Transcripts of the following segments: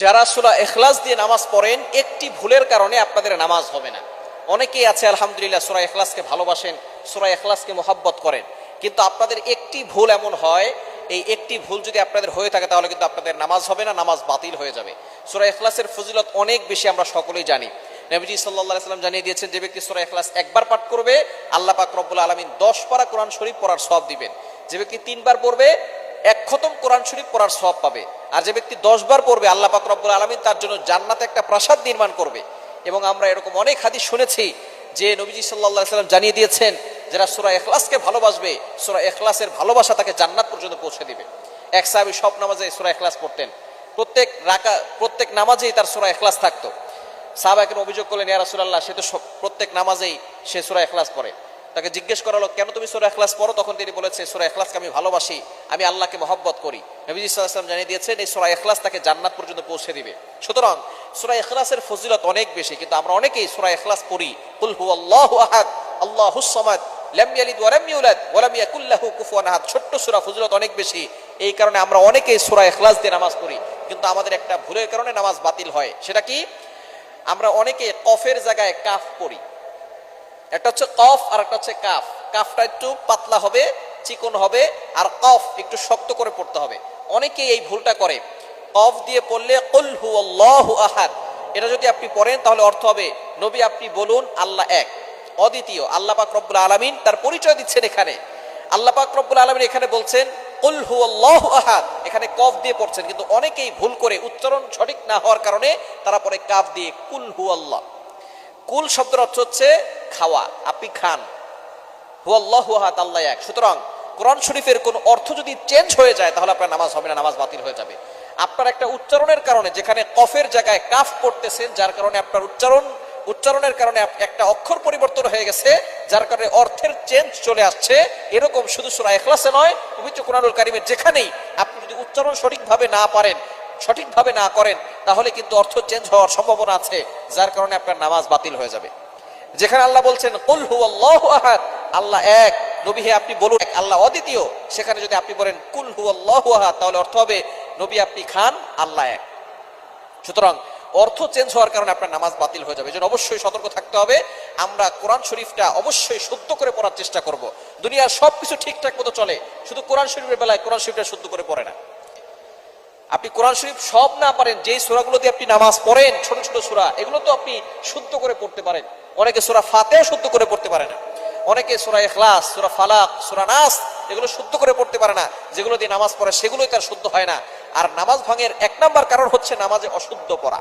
যারা সুরা এখলাস দিয়ে নামাজ পড়েন, একটি ভুলের কারণে আপনাদের নামাজ হবে না। অনেকেই আছে, আলহামদুলিল্লাহ, সুরা এখলাসকে ভালোবাসেন, সুরা এখলাসকে মোহাব্বত করেন। কিন্তু আপনাদের একটি ভুল এমন হয়, এই একটি ভুল যদি আপনাদের হয়ে থাকে, তাহলে কিন্তু আপনাদের নামাজ হবে না, নামাজ বাতিল হয়ে যাবে। সুরা এখলাসের ফজিলত অনেক বেশি আমরা সকলেই জানি। নবীজি সাল্লাহ সাল্লাম জানিয়ে দিয়েছেন, যে ব্যক্তি সুরা এখলাস একবার পাঠ করবে, আল্লাহ পাক রব্বুল আলমিন দশ পারা কোরআন শরীফ পড়ার সব দিবেন। যে ব্যক্তি তিনবার পড়বে এক খতম কোরআন শরীফ পড়ার সব পাবে। আর যে ব্যক্তি দশ বার পড়বে, আল্লাহ পাক রব্বুল আলমিন তার জন্য জান্নাতে একটা প্রাসাদ নির্মাণ করবে। এবং আমরা এরকম অনেক হাদিস শুনেছি যে নবীজি সাল্লাহ সাল্লাম জানিয়ে দিয়েছেন যারা সুরা এখলাসকে ভালোবাসবে, সুরা এখলাসের ভালোবাসা তাকে জান্নাত পর্যন্ত পৌঁছে দিবে। এক সাহাবি সব নামাজে সুরা এখলাস পড়তেন। প্রত্যেক রাকা, প্রত্যেক নামাজেই তার সুরা এখলাস থাকতো। সাহাবাকে অভিযোগ করলেন, ইয়া রাসূলুল্লাহ, সে তো প্রত্যেক নামাজেই সে সুরা এখলাস পড়ে। তাকে জিজ্ঞেস করালো, কেন তুমি সুরা এখলাস পড়ো? তখন তিনি বলেছে, সুরা এখলাসকে আমি ভালোবাসি, আমি আল্লাহকে মহব্বত করি। নবীজি ওয়াসাল্লাম জানিয়ে দিয়েছেন, এই সুরা এখলাস তাকে জান্নাত পর্যন্ত পৌঁছে দিবে। সুতরাং সুরা এখলাসের ফজিলত অনেক বেশি, কিন্তু আমরা অনেকেই সুরা এখলাস পড়ি, কুল হুয়াল্লাহু আহাদ, আল্লাহুস সামাদ, লাম ইয়ালিদ ওয়া ইউলাদ কুফুয়ান আহাদ। ছোট্ট সূরা ফজিলত অনেক বেশি, এই কারণে আমরা অনেকেই সূরা ইখলাস দিয়ে নামাজ পড়ি, কিন্তু আমাদের একটা ভুলের কারণে নামাজ বাতিল হয়। সেটা কি? আমরা অনেকে কফের জায়গায় কাফ পড়ি। একটা হচ্ছে কফ আর একটা হচ্ছে কাফ। কাফটা একটু পাতলা হবে, চিকন হবে, আর কফ একটু শক্ত করে পড়তে হবে। অনেকেই এই ভুলটা করে। কফ দিয়ে পড়লে কুল হু আল্লাহু আহাদ। এটা যদি আপনি পড়েন, তাহলে অর্থ হবে নবী আপনি বলুন আল্লাহ এক। অদ্বিতীয়, আল্লাহ পাক রব্বুল আলামিন তার পরিচয় দিচ্ছেন এখানে। আল্লাহ পাক রব্বুল আলামিন এখানে বলছেন, কুল হু আল্লাহু আহাদ। এখানে কফ দিয়ে পড়ছেন, কিন্তু অনেকেই ভুল করে, উচ্চারণ সঠিক না হওয়ার কারণে তারা পরে কাফ দিয়ে কুল হু আল্লাহ কুল শব্দের অর্থ হচ্ছে খাওয়া, আপনি খান। এক। সুতরাং কোরআন শরীফের কোন অর্থ যদি চেঞ্জ হয়ে যায়, তাহলে আপনার নামাজ হবে না, নামাজ বাতিল হয়ে যাবে। আপনার একটা উচ্চারণের কারণে, যেখানে কফের জায়গায় কাফ পড়তেছেন, যার কারণে আপনার উচ্চারণ, উচ্চারণের কারণে একটা অক্ষর পরিবর্তন হয়ে গেছে, যার কারণে অর্থের চেঞ্জ চলে আসছে। এরকম শুধু সুরা এখলাসে নয়, পবিত্র কোরআনুল কারিমের যেখানেই আপনি যদি উচ্চারণ সঠিকভাবে না পারেন, সঠিকভাবে না করেন, তাহলে কিন্তু অর্থ চেঞ্জ হওয়ার সম্ভাবনা আছে, যার কারণে আপনার নামাজ বাতিল হয়ে যাবে। যেখানে আল্লাহ বলছেন, কুল আল্লাহু আহাদ। আল্লাহ এক, নবী হে আপনি বলুন আল্লাহ অদ্বিতীয়। সেখানে যদি আপনি বলেন, কুল হু আল্লাহু আহাদ, তাহলে অর্থ হবে, নবী আপনি খান, আল্লাহ এক। সুতরাং অর্থ চেঞ্জ হওয়ার কারণে আপনার নামাজ বাতিল হয়ে যাবে। এই জন্য অবশ্যই সতর্ক থাকতে হবে। আমরা কোরআন শরীফটা অবশ্যই শুদ্ধ করে পড়ার চেষ্টা করব। দুনিয়ার সব কিছু ঠিকঠাক মতো চলে। শুধু কোরআন শরীফের বেলায় কোরআন শরীফটা শুদ্ধ করে পড়ে না। আপনি কোরআন শরীফ সব না পারেন, যেই সুরাগুলো দিয়ে আপনি নামাজ পড়েন, ছোট ছোট সুরা, এগুলো তো আপনি শুদ্ধ করে পড়তে পারেন। অনেকে সুরা ফাতেও শুদ্ধ করে পড়তে পারে না। অনেকে সুরা এখলাস সুরা ফালাক, সুরা নাস, এগুলো শুদ্ধ করে পড়তে পারে না। যেগুলো দিয়ে নামাজ পড়ে, সেগুলোই তার শুদ্ধ হয় না। আর নামাজ ভাঙের এক নাম্বার কারণ হচ্ছে নামাজে অশুদ্ধ পড়া।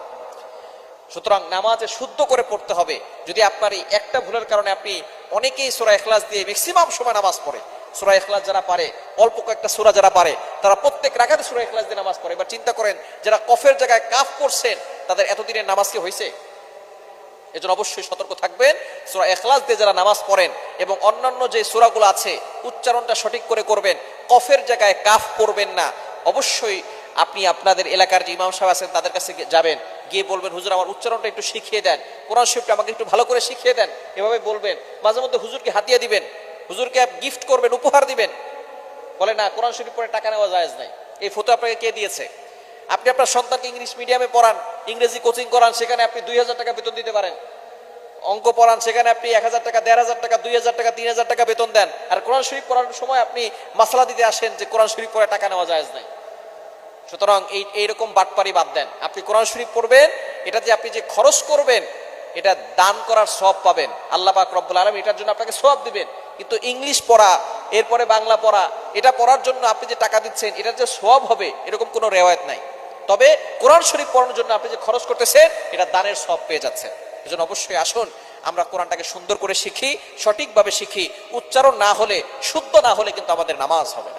সুতরাং নামাজে শুদ্ধ করে পড়তে হবে। যদি আপনার এই একটা ভুলের কারণে আপনি অনেকেই সুরা এখলাস দিয়ে ম্যাক্সিমাম সময় নামাজ পড়ে সুরা এখলাস যারা পারে, অল্প কয়েকটা সুরা যারা পারে, তারা প্রত্যেক রাখাতে সুরা এখলাস দিয়ে নামাজ পড়ে। এবার চিন্তা করেন, যারা কফের জায়গায় কাফ করছেন, তাদের এতদিনের নামাজ কি হয়েছে? এজন্য অবশ্যই সতর্ক থাকবেন। সুরা এখলাস দিয়ে যারা নামাজ পড়েন এবং অন্যান্য যে সুরাগুলো আছে, উচ্চারণটা সঠিক করে করবেন, কফের জায়গায় কাফ করবেন না। অবশ্যই আপনি আপনাদের এলাকার যে ইমাম সাহেব আছেন, তাদের কাছে যাবেন, গিয়ে বলবেন, হুজুর, আমার উচ্চারণটা একটু শিখিয়ে দেন। কোরআন শরীফটা আমাকে একটু ভালো করে শিখিয়ে দেন। এভাবে বলবেন। মাঝে মধ্যে হুজুরকে হাতিয়ে দিবেন। হুজুরকে গিফট করবেন, উপহার দিবেন। বলে, না, কোরআন শরীফ পরে টাকা নেওয়া যায় নাই। এই ফটো আপনাকে কে দিয়েছে? আপনি আপনার সন্তানকে ইংলিশ মিডিয়ামে পড়ান, ইংরেজি কোচিং করান, সেখানে আপনি দুই হাজার টাকা বেতন দিতে পারেন। অঙ্ক পড়ান, সেখানে আপনি এক হাজার টাকা, দেড় হাজার টাকা, দুই হাজার টাকা, তিন হাজার টাকা বেতন দেন। আর কোরআন শরীফ পড়ানোর সময় আপনি মাসালা দিতে আসেন যে, কোরআন শরীফ পড়ে টাকা নেওয়া যায় নাই। সুতরাং এই, এইরকম বাটপারি বাদ দেন। আপনি কোরআন শরীফ পড়বেন, এটা যে আপনি যে খরচ করবেন, এটা দান করার সব পাবেন। আল্লাহ পাক রব্বুল আলম এটার জন্য আপনাকে সব দিবেন। কিন্তু ইংলিশ পড়া, এরপরে বাংলা পড়া, এটা পড়ার জন্য আপনি যে টাকা দিচ্ছেন, এটার যে সব হবে, এরকম কোনো রেওয়ায়ত নাই। তবে কোরআন শরীফ পড়ানোর জন্য আপনি যে খরচ করতেছেন, এটা দানের সব পেয়ে যাচ্ছেন। এজন্য অবশ্যই আসুন, আমরা কোরআনটাকে সুন্দর করে শিখি, সঠিকভাবে শিখি। উচ্চারণ না হলে, শুদ্ধ না হলে কিন্তু আমাদের নামাজ হবে না।